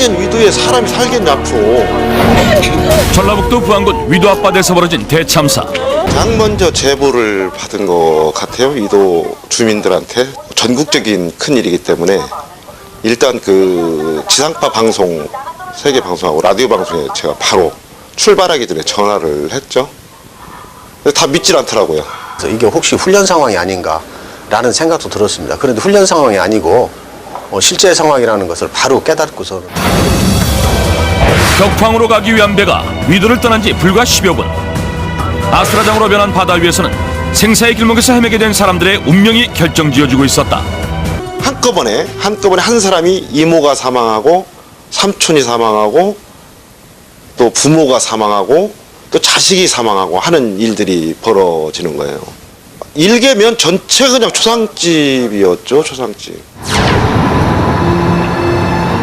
하얀 위도에 사람이 살겠냐 앞으로 전라북도 부안군 위도 앞바다에서 벌어진 대참사. 가장 먼저 제보를 받은 것 같아요 위도 주민들한테 전국적인 큰 일이기 때문에 일단 그 지상파 방송 세계 방송하고 라디오 방송에 제가 바로 출발하기 전에 전화를 했죠 근데 다 믿질 않더라고요 이게 혹시 훈련 상황이 아닌가라는 생각도 들었습니다. 그런데 훈련 상황이 아니고 어, 실제 상황이라는 것을 바로 깨닫고서는 격황으로 가기 위한 배가 위도를 떠난 지 불과 10여 분. 아수라장으로 변한 바다 위에서는 생사의 길목에서 헤매게 된 사람들의 운명이 결정지어지고 있었다. 한꺼번에 한꺼번에 한 사람이 이모가 사망하고 삼촌이 사망하고 또 부모가 사망하고 또 자식이 사망하고 하는 일들이 벌어지는 거예요. 일개면 전체 그냥 초상집이었죠, 초상집.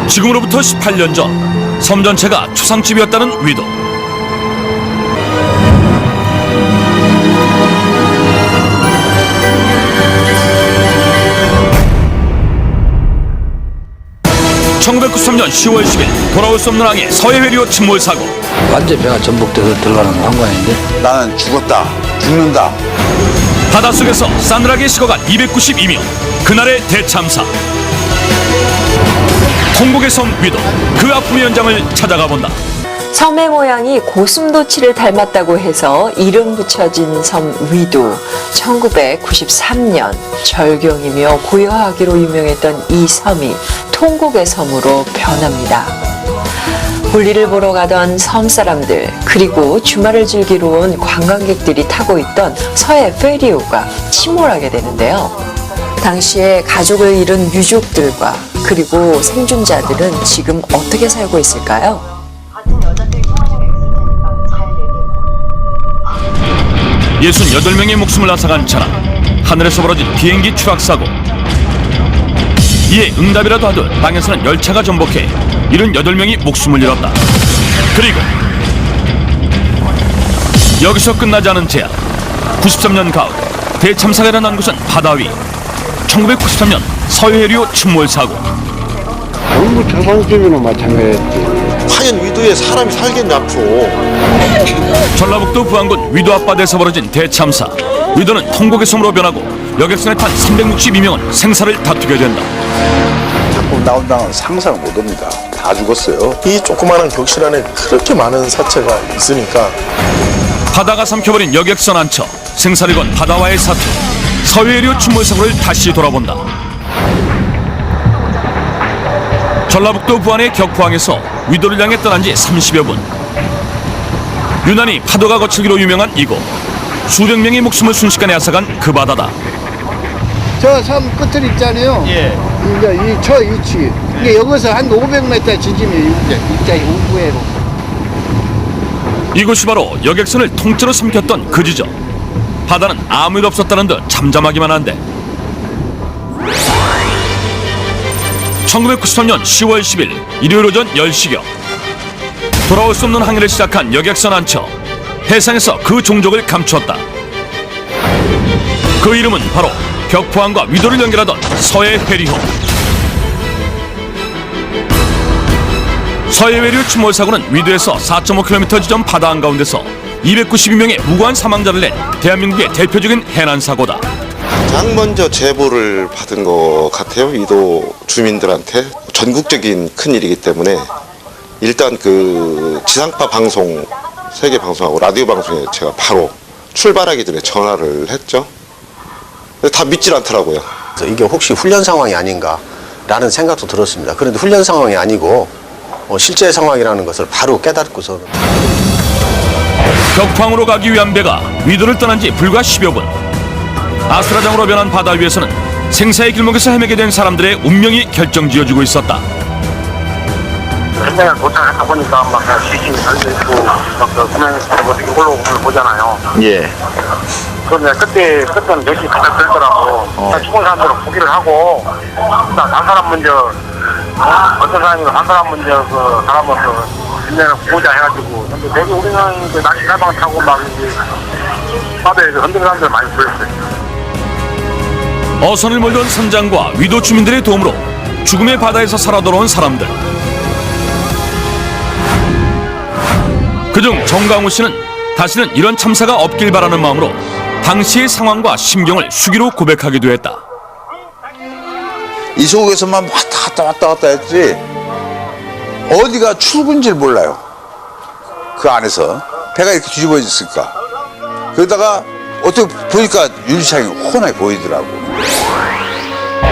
지금으로부터 18년 전, 섬 전체가 초상집이었다는 위도. (1993년 10월 10일) 돌아올 수 없는 항해 서해회리호 침몰 사고. 완전 배가 전복돼서 들어가는 한관인데 나는 죽었다, 죽는다. 바닷속에서 싸늘하게 식어간 292명. 그날의 대참사 통곡의 섬 위도 그 아픔의 현장을 찾아가 본다 섬의 모양이 고슴도치를 닮았다고 해서 이름 붙여진 섬 위도 1993년 절경이며 고요하기로 유명했던 이 섬이 통곡의 섬으로 변합니다. 볼일을 보러 가던 섬 사람들 그리고 주말을 즐기러 온 관광객들이 타고 있던 서해 페리오가 침몰하게 되는데요. 당시에 가족을 잃은 유족들과 그리고 생존자들은 지금 어떻게 살고 있을까요? 68명의 목숨을 앗아간 차량 하늘에서 벌어진 비행기 추락 사고. 이에 응답이라도 하듯 땅에서는 열차가 전복해 78명이 목숨을 잃었다. 그리고 여기서 끝나지 않은 재앙 93년 가을. 대참사가 일어난 곳은 바다 위. 1993년 서해류 침몰 사고. 전부 초상집이나 마찬가지였지. 하얀 위도에 사람이 살겠냐 앞으로. 전라북도 부안군 위도 앞바다에서 벌어진 대참사. 위도는 통곡의 섬으로 변하고 여객선에 탄 362명은 생사를 다투게 된다. 자꾸 나온다는 상상을 못 합니다. 다 죽었어요. 이 조그마한 격실 안에 그렇게 많은 사체가 있으니까. 바다가 삼켜버린 여객선 안처 생사를 건 바다와의 사투. 서해류 침몰 사고를 다시 돌아본다 전라북도 부안의 격포항에서 위도를 향해 떠난 지 30여 분 유난히 파도가 거칠기로 유명한 이곳 수백 명의 목숨을 순식간에 앗아간 그 바다다 저 섬 끝을 있잖아요. 예. 이제 이 저 위치. 이게 여기서 한 500m 지점이에요. 이제 입자의 우부에로. 이곳이 바로 여객선을 통째로 삼켰던 그 지점. 바다는 아무 일 없었다는 듯 잠잠하기만 한데. 1993년 10월 10일 일요일 오전 10시경 돌아올 수 없는 항해를 시작한 여객선 안처 해상에서 그 종족을 감추었다. 그 이름은 바로 격포항과 위도를 연결하던 서해 해리호. 서해외류 침몰 사고는 위도에서 4.5km 지점 바다 한가운데서 292명의 무고한 사망자를 낸 대한민국의 대표적인 해난 사고다. 가장 먼저 제보를 받은 것 같아요 위도 주민들한테 전국적인 큰 일이기 때문에 일단 그 지상파 방송 세계 방송하고 라디오 방송에 제가 바로 출발하기 전에 전화를 했죠 근데 다 믿질 않더라고요 그래서 이게 혹시 훈련 상황이 아닌가라는 생각도 들었습니다. 그런데 훈련 상황이 아니고 어, 실제 상황이라는 것을 바로 깨닫고서는 격황으로 가기 위한 배가 위도를 떠난 지 불과 10여 분. 아수라장으로 변한 바다 위에서는 생사의 길목에서 헤매게 된 사람들의 운명이 결정지어지고 있었다. 현장에 도착하다 보니까 막 시신이 달려있고 막그 구명에서 어떻게 올라오고 보잖아요. 예. 그런데 그때 그때는 몇시 가장 들더라고. 일단 죽은 사람들은 포기를 하고 일단 한 사람 먼저 어? 어떤 사람이 한 사람 먼저 그 사람을 그 현장에 보자 해가지고 근데 되게 우리는 그 날씨 갈방 타고 막 이제 바다에 그 흔든 사람들 많이 보였어요. 어선을 몰던 선장과 위도 주민들의 도움으로 죽음의 바다에서 살아 돌아온 사람들. 그중 정강호 씨는 다시는 이런 참사가 없길 바라는 마음으로 당시의 상황과 심경을 수기로 고백하기도 했다. 이 속에서만 왔다 갔다 왔다 갔다 했지 어디가 출근지를 몰라요. 그 안에서 배가 이렇게 뒤집어졌을까. 그러다가 어떻게 보니까 유리창이 훤하게 보이더라고.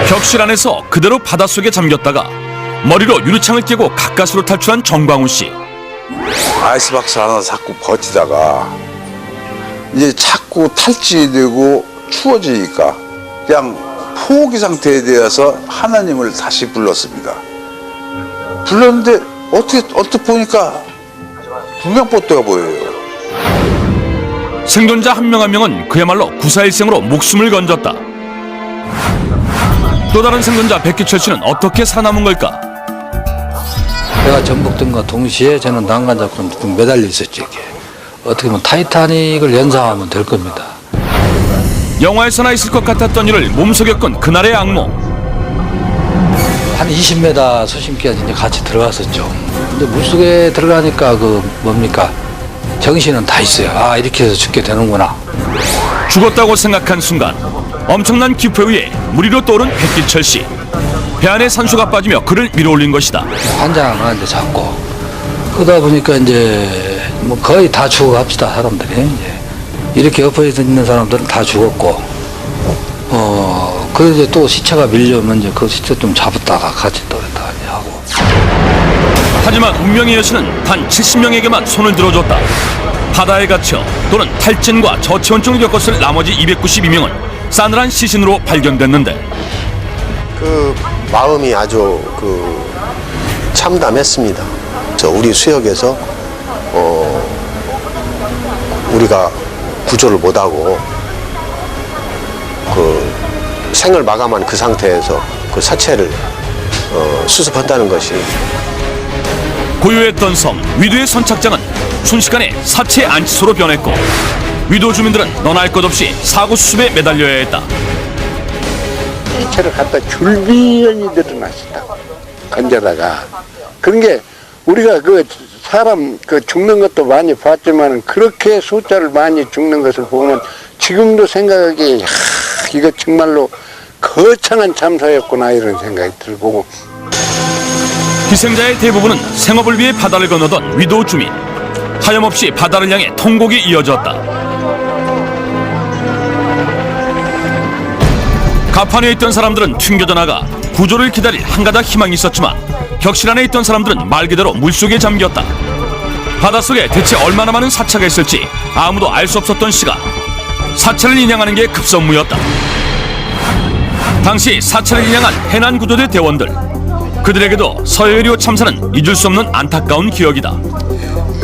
벽실 안에서 그대로 바닷속에 잠겼다가 머리로 유리창을 깨고 가까스로 탈출한 정광훈 씨. 아이스박스 하나 자꾸 버티다가 이제 자꾸 탈취되고 추워지니까 그냥 포기 상태에 대해서 하나님을 다시 불렀습니다. 불렀는데 어떻게 어떻게 보니까 불명포대가 보여요. 생존자 한 명 한 명은 그야말로 구사일생으로 목숨을 건졌다. 또 다른 생존자 백기철 씨는 어떻게 살아남은 걸까? 배가 전복된과 동시에 저는 난간 잡고 좀 매달려 이게. 어떻게 보면 타이타닉을 연상하면 될 겁니다. 영화에서나 있을 것 같았던 일을 몸속에 끈 그날의 악몽. 한 20m 수심까지 이제 같이 들어갔었죠. 근데 물속에 들어가니까 그 뭡니까? 정신은 다 있어요. 아 이렇게 해서 죽게 되는구나. 죽었다고 생각한 순간 엄청난 기포에 의해 물 위로 떠오른 백기철 씨. 배 안에 산소가 빠지며 그를 밀어올린 것이다. 이제 잡고 그러다 보니까 이제 뭐 거의 다 죽어갑시다 사람들이 이제 이렇게 엎어져 있는 사람들은 다 죽었고 어 그래서 이제 또 시체가 밀려오면 이제 그 시체 좀 잡았다가 같이 또 이제 하고 하지만 운명의 여신은 단 70명에게만 손을 들어줬다. 바다에 갇혀 또는 탈진과 저체온증을 겪었을 나머지 292명은 싸늘한 시신으로 발견됐는데 그 마음이 아주 그 참담했습니다. 저 우리 수역에서 어 우리가 구조를 못하고 그 생을 마감한 그 상태에서 그 사체를 어 수습한다는 것이 고요했던 섬 위도의 선착장은 순식간에 사체 안치소로 변했고 위도 주민들은 너나 할것 없이 사고 수습에 매달려야 했다. 시체를 갖다 줄비연이 늘어났었다. 건져다가. 그런 게 우리가 그 사람 그 죽는 것도 많이 봤지만 그렇게 숫자를 많이 죽는 것을 보면 지금도 생각하기에 야, 이거 정말로 거창한 참사였구나 이런 생각이 들고 희생자의 대부분은 생업을 위해 바다를 건너던 위도 주민. 하염없이 바다를 향해 통곡이 이어졌다. 가판에 있던 사람들은 튕겨져 나가 구조를 기다릴 한가닥 희망이 있었지만 격실 안에 있던 사람들은 말 그대로 물속에 잠겼다. 바닷속에 대체 얼마나 많은 사체가 있을지 아무도 알 수 없었던 시간. 사체를 인양하는 게 급선무였다. 당시 사체를 인양한 해난 구조대 대원들. 그들에게도 서해리오 참사는 잊을 수 없는 안타까운 기억이다.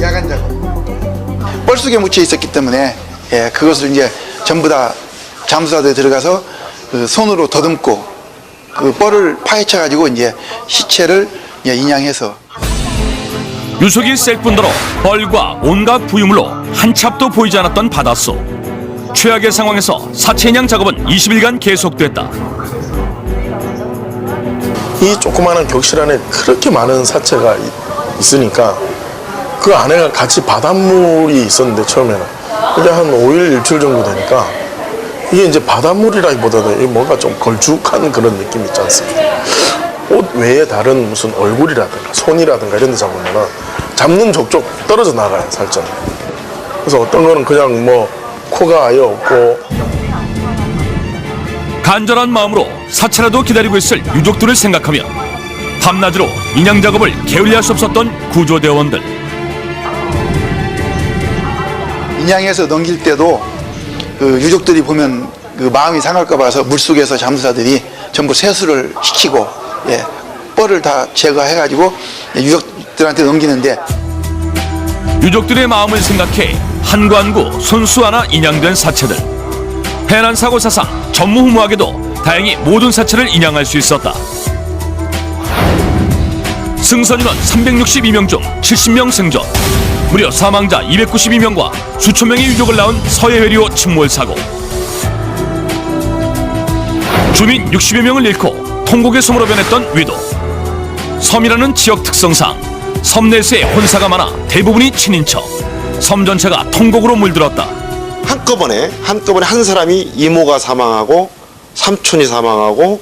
야간 작업. 뻘속에 묻혀 있었기 때문에 예, 그것을 이제 전부 다 잠수사대에 들어가서 그 손으로 더듬고 그 뻘을 파헤쳐 가지고 이제 시체를 이제 인양해서 유속이 셀 뿐더러 뻘과 온갖 부유물로 한치 앞도 보이지 않았던 바닷속. 최악의 상황에서 사체 인양 작업은 20일간 계속됐다. 이 조그마한 격실 안에 그렇게 많은 사체가 이- 있으니까 그 안에 같이 바닷물이 있었는데 처음에는 이게 한 5일 일주일 정도 되니까 이게 이제 바닷물이라기보다도 이게 뭔가 좀 걸쭉한 그런 느낌 있지 않습니까? 옷 외에 다른 무슨 얼굴이라든가 손이라든가 이런 데 잡으면 잡는 족족 떨어져 나가요 살짝 그래서 어떤 거는 그냥 뭐 코가 아예 없고 간절한 마음으로 사체라도 기다리고 있을 유족들을 생각하며 밤낮으로 인양 작업을 게을리할 수 없었던 구조대원들. 인양해서 넘길 때도 그 유족들이 보면 그 마음이 상할까 봐서 물속에서 잠수사들이 전부 세수를 시키고 예, 뻘을 다 제거해 가지고 유족들한테 넘기는데 유족들의 마음을 생각해 한구 손수 하나 인양된 사체들. 해난 사고 사상 전무후무하게도 다행히 모든 사체를 인양할 수 있었다. 승선 인원 362명 중 70명 생존. 무려 사망자 292명과 수천 명의 유족을 낳은 서해회리호 침몰 사고. 주민 60여 명을 잃고 통곡의 섬으로 변했던 위도. 섬이라는 지역 특성상 섬 내수에 혼사가 많아 대부분이 친인척. 섬 전체가 통곡으로 물들었다. 한꺼번에 한꺼번에 한 사람이 이모가 사망하고 삼촌이 사망하고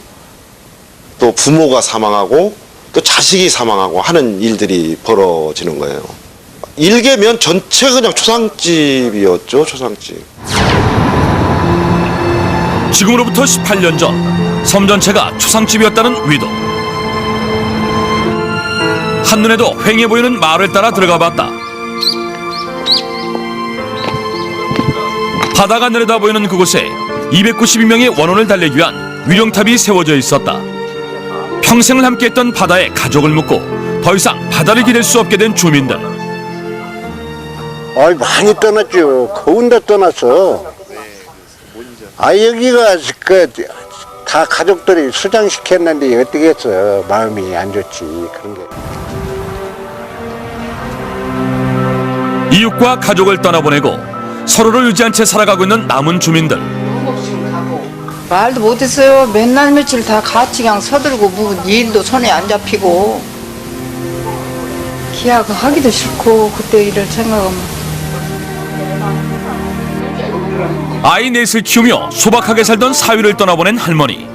또 부모가 사망하고 또 자식이 사망하고 하는 일들이 벌어지는 거예요. 일개면 전체 그냥 초상집이었죠, 초상집. 지금으로부터 18년 전, 섬 전체가 초상집이었다는 위도. 한눈에도 휑해 보이는 마을을 따라 들어가 봤다. 바다가 내려다 보이는 그곳에 292명의 원혼을 달래기 위한 위령탑이 세워져 있었다. 평생을 함께했던 바다에 가족을 묻고 더 이상 바다를 기댈 수 없게 된 주민들. 아이 많이 떠났죠. 거운다 떠났어. 아 여기가 그다 가족들이 수장시켰는데 어떻게 했어. 마음이 안 좋지. 그런 게. 이웃과 가족을 떠나보내고 서로를 의지한 채 살아가고 있는 남은 주민들. 말도 못했어요. 맨날 며칠 다 같이 그냥 서들고 뭐 일도 손에 안 잡히고 기약 하기도 싫고 그때 일을 생각하면 아이 넷을 키우며 소박하게 살던 사위를 떠나보낸 할머니.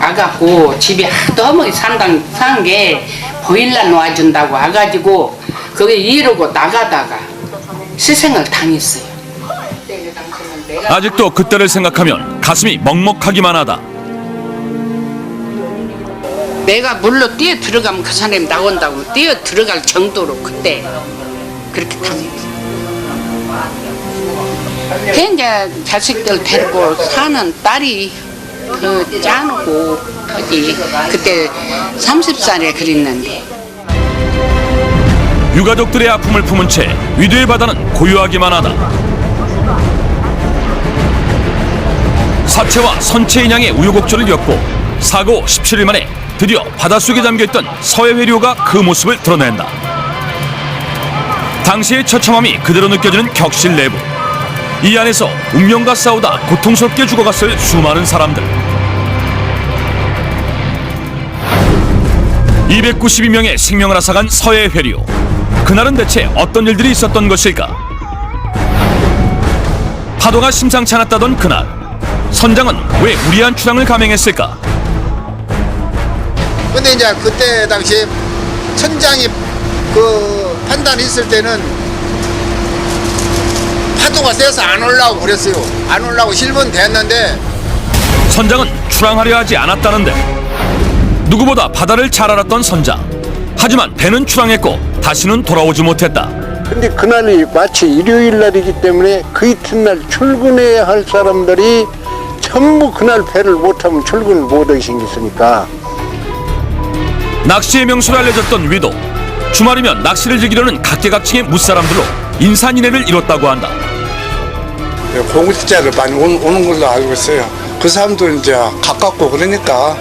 와갖고 집에 하도 어머니 산당 산게 보일러 놓아준다고 와가지고 거기 이러고 나가다가 희생을 당했어요. 아직도 그때를 생각하면 가슴이 먹먹하기만 하다. 내가 물로 뛰어 들어가면 그 사람이 나온다고 뛰어 들어갈 정도로 그때 그렇게 당했어요. 그 이제 자식들 데리고 사는 딸이 그 짜누고 어디 그때 30살에 그랬는데 유가족들의 아픔을 품은 채 위도의 바다는 고요하기만 하다. 사체와 선체 인양의 우여곡절을 겪고 사고 17일 만에 드디어 바닷속에 잠겨있던 서해 회류가 그 모습을 드러낸다. 당시의 처참함이 그대로 느껴지는 격실 내부. 이 안에서 운명과 싸우다 고통스럽게 죽어갔을 수많은 사람들. 292명의 생명을 앗아간 서해 회류. 그날은 대체 어떤 일들이 있었던 것일까? 파도가 심상치 않았다던 그날. 선장은 왜 무리한 출항을 감행했을까? 근데 이제 그때 당시 천장이 그 판단했을 때는 파도가 세서 안 올라오고 그랬어요. 안 올라오고 실문 됐는데 선장은 출항하려 하지 않았다는데 누구보다 바다를 잘 알았던 선장. 하지만 배는 출항했고 다시는 돌아오지 못했다. 근데 그날이 마치 일요일 날이기 때문에 그 이튿날 출근해야 할 사람들이 전부 그날 배를 못 타면 출근을 못 하게 생겼으니까 낚시의 명수로 알려졌던 위도. 주말이면 낚시를 즐기려는 각계각층의 무사람들로 인산인해를 이뤘다고 한다. 공급자를 많이 오- 오는 걸로 알고 있어요. 그 사람도 이제 가깝고 그러니까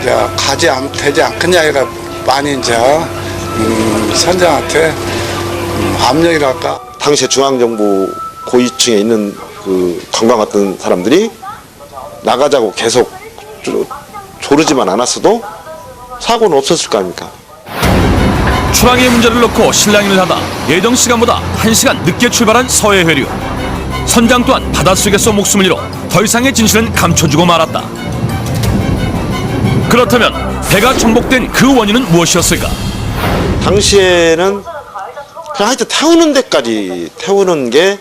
이제 가지 않, 되지 않겠냐 이라 많이 이제 음, 선장한테 음, 압력이랄까 당시에 중앙정부 고위층에 있는 그 관광 왔던 사람들이 나가자고 계속 조- 조르지만 않았어도 사고는 없었을 거 아닙니까? 출항의 문제를 놓고 실랑이를 하다 예정 시간보다 1시간 늦게 출발한 서해 회류. 선장 또한 바닷속에서 목숨을 잃어 더 이상의 진실은 감춰주고 말았다. 그렇다면 배가 정복된 그 원인은 무엇이었을까? 당시에는 그냥 하여튼 태우는 데까지 태우는 게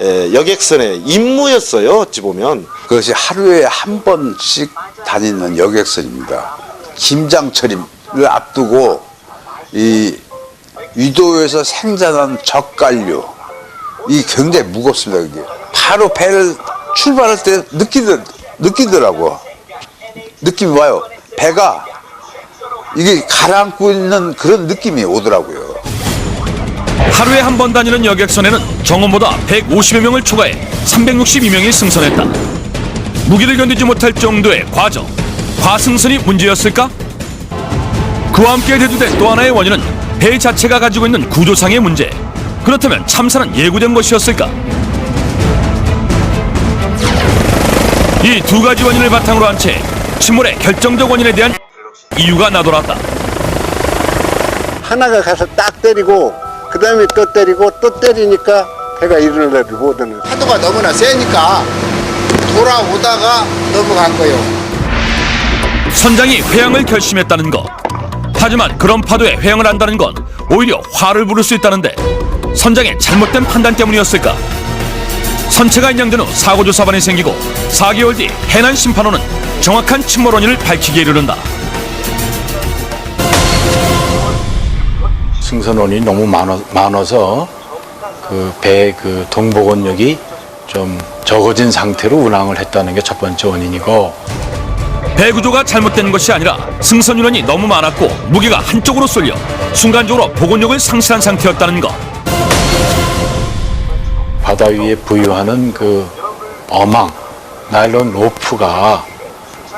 에, 여객선의 임무였어요. 어찌 보면 그것이 하루에 한 번씩 다니는 여객선입니다. 김장철임을 앞두고 이 위도에서 생산한 젓갈류 이 굉장히 무겁습니다. 그게 바로 배를 출발할 때 느끼더, 느끼더라고. 느낌이 와요. 배가 이게 가라앉고 있는 그런 느낌이 오더라고요. 하루에 한 번 다니는 여객선에는 정원보다 150여 명을 초과해 362명이 승선했다. 무기를 견디지 못할 정도의 과정, 과승선이 문제였을까? 그와 함께 대두된 또 하나의 원인은 배 자체가 가지고 있는 구조상의 문제. 그렇다면 참사는 예고된 것이었을까? 이 두 가지 원인을 바탕으로 한 채 침몰의 결정적 원인에 대한 이유가 나돌았다. 하나가 가서 딱 때리고 그그 다음에 또 때리고 또 때리니까 배가 일어나지 못하는. 파도가 너무나 세니까 돌아오다가 넘어간 거예요. 선장이 회항을 결심했다는 것. 하지만 그런 파도에 회항을 한다는 건 오히려 화를 부를 수 있다는데 선장의 잘못된 판단 때문이었을까? 선체가 인양된 후 사고 조 사반이 생기고 4개월 뒤 해난 심판원은 정확한 침몰 원인을 밝히기에 이르른다. 승선원이 너무 많아, 많아서 그 배그 동복원역이 좀 적어진 상태로 운항을 했다는 게 첫 번째 원인이고 배 구조가 잘못된 것이 아니라 승선 인원이 너무 많았고 무게가 한쪽으로 쏠려 순간적으로 복원력을 상실한 상태였다는 것. 바다 위에 부유하는 그 어망 나일론 로프가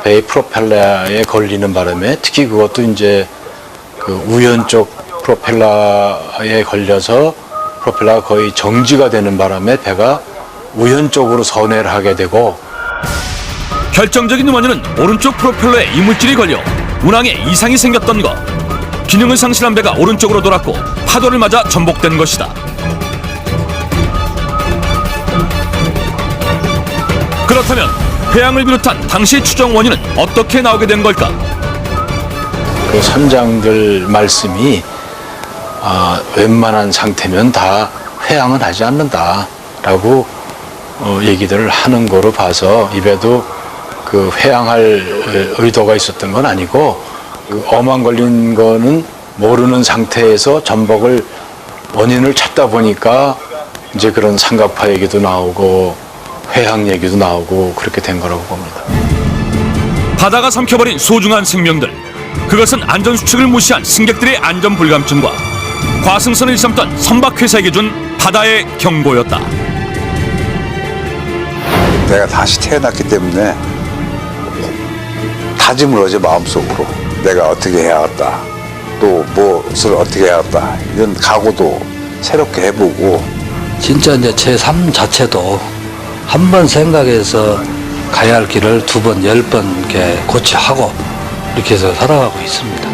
배의 프로펠러에 걸리는 바람에 특히 그것도 이제 그 우연 쪽 프로펠러에 걸려서 프로펠러가 거의 정지가 되는 바람에 배가 우연적으로 선회를 하게 되고 결정적인 원인은 오른쪽 프로펠러에 이물질이 걸려 운항에 이상이 생겼던 것. 기능을 상실한 배가 오른쪽으로 돌았고 파도를 맞아 전복된 것이다. 그렇다면 회항을 비롯한 당시 추정 원인은 어떻게 나오게 된 걸까? 그 선장들 말씀이 아, 웬만한 상태면 다 회항은 하지 않는다라고 어, 얘기들을 하는 거로 봐서 입에도 그 회항할 의도가 있었던 건 아니고 그 어망 걸린 거는 모르는 상태에서 전복을 원인을 찾다 보니까 이제 그런 삼각파 얘기도 나오고 회항 얘기도 나오고 그렇게 된 거라고 봅니다. 바다가 삼켜버린 소중한 생명들. 그것은 안전 수칙을 무시한 승객들의 안전 불감증과 과승선을 일삼던 선박 회사에게 준 바다의 경고였다. 내가 다시 태어났기 때문에 다짐을 어제 마음속으로 내가 어떻게 해야겠다. 또 무엇을 어떻게 해야겠다. 이런 각오도 새롭게 해보고 진짜 이제 제 삶 자체도 한 번 생각해서 가야 할 길을 두 번, 열 번 이렇게 고치하고 이렇게 해서 살아가고 있습니다.